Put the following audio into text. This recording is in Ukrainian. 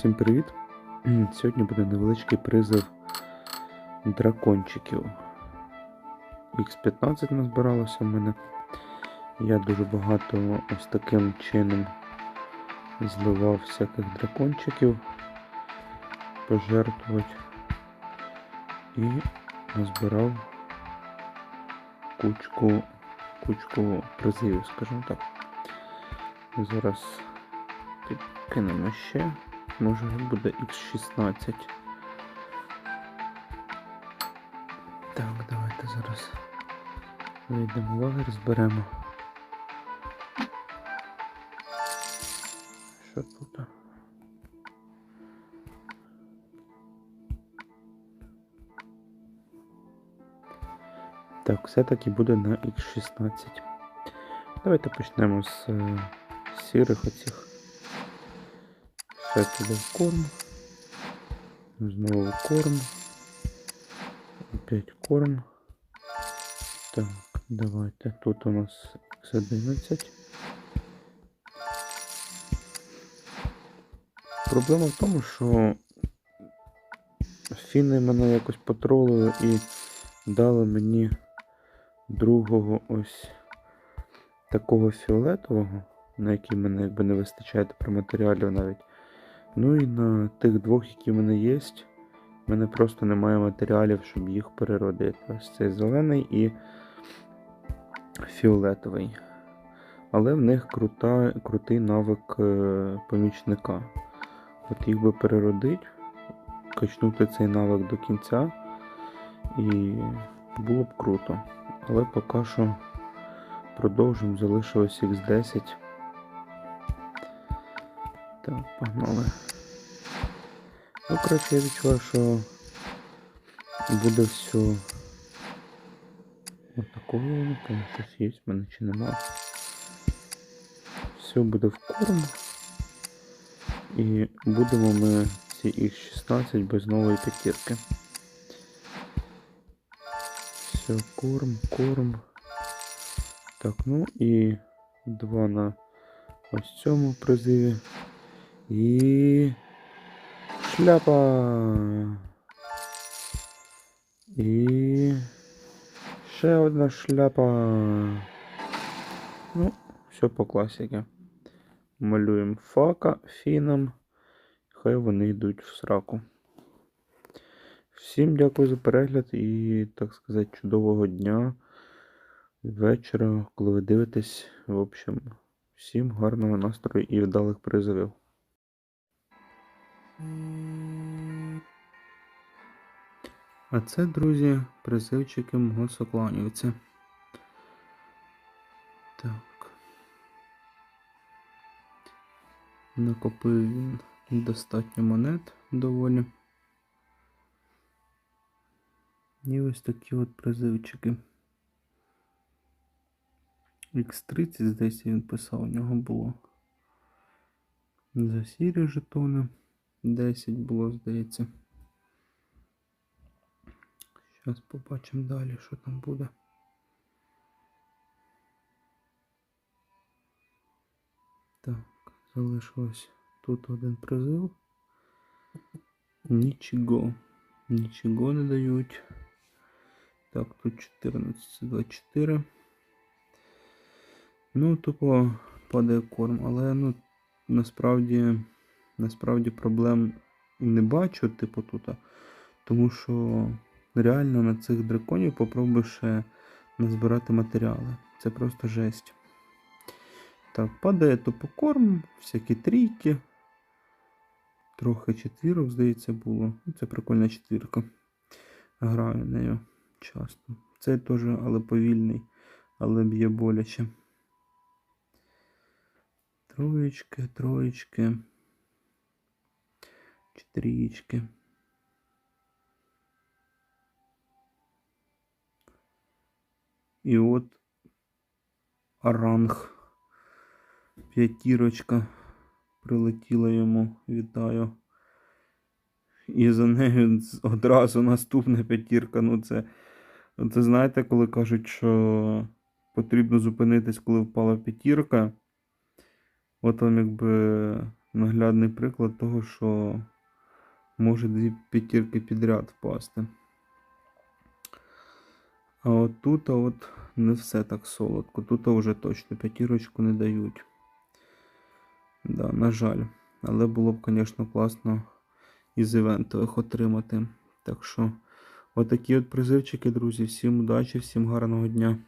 Всім привіт! Сьогодні буде невеличкий призив дракончиків. Х15 назбиралося в мене. Я дуже багато ось таким чином зливав всяких дракончиків пожертвувати і назбирав кучку, кучку призивів, скажімо так. Зараз підкинемо ще. Може буде X16. Так, давайте зараз вийдемо в лагер, зберемо. Що тут? Так, все-таки буде на X16. Давайте почнемо з е, сірих оцих. Все туди корм. Знову корм. Опять корм. Так, давайте. Тут у нас X11. Проблема в тому, що фіни мене якось потролили і дали мені другого ось такого фіолетового, на який мене якби не вистачає про матеріалів навіть. Ну і на тих двох, які в мене є, в мене просто немає матеріалів, щоб їх переродити. Ось цей зелений і фіолетовий. Але в них крута, крутий навик е, помічника. От їх би переродити, качнути цей навик до кінця, і було б круто. Але поки що продовжимо, залишилось X10. Так, погнали. Ну, коротше, я відчуваю, що буде все отакого, там щось є, в мене чи нема. Все буде в корм. І будемо ми ці Х16 без нової п'ятірки. Все, корм, корм. Так, ну і два на ось цьому призиві. І шляпа. І ще одна шляпа. Ну, все по класіки. Малюємо фака фіном. Хай вони йдуть в сраку. Всім дякую за перегляд і, так сказати, чудового дня, вечора, коли ви дивитесь. В общем, всім гарного настрою і вдалих призовів. А це, друзі, призивчики мого сокланівця. Так. Накопив він достатньо монет доволі. І ось такі от призивчики. X30, здається, він писав, у нього було. За сірі жетони. 10 було, здається. Зараз побачимо далі, що там буде. Так, залишилось тут один призив. Нічого. Нічого не дають. Так, тут 14, 24. Ну, тупо падає корм, але ну, насправді насправді проблем і не бачу, типу тут. Тому що реально на цих драконів попробую ще назбирати матеріали. Це просто жесть. Так, падає тупо корм, всякі трійки. Трохи четвірок, здається, було. Ну, це прикольна четвірка. Граю нею часто. Це теж, але повільний, але б'є боляче. Троєчки, троєчки. Трієчки. І от ранг. П'ятірочка прилетіла йому, вітаю. І за нею одразу наступна п'ятірка. Ну це, це знаєте, коли кажуть, що потрібно зупинитись, коли впала п'ятірка. От вам якби наглядний приклад того, що може дві п'ятірки підряд впасти. А от тут от не все так солодко. Тут вже точно п'ятірочку не дають. Да, на жаль. Але було б, звісно, класно із івентових отримати. Так що, отакі от призивчики, друзі. Всім удачі, всім гарного дня.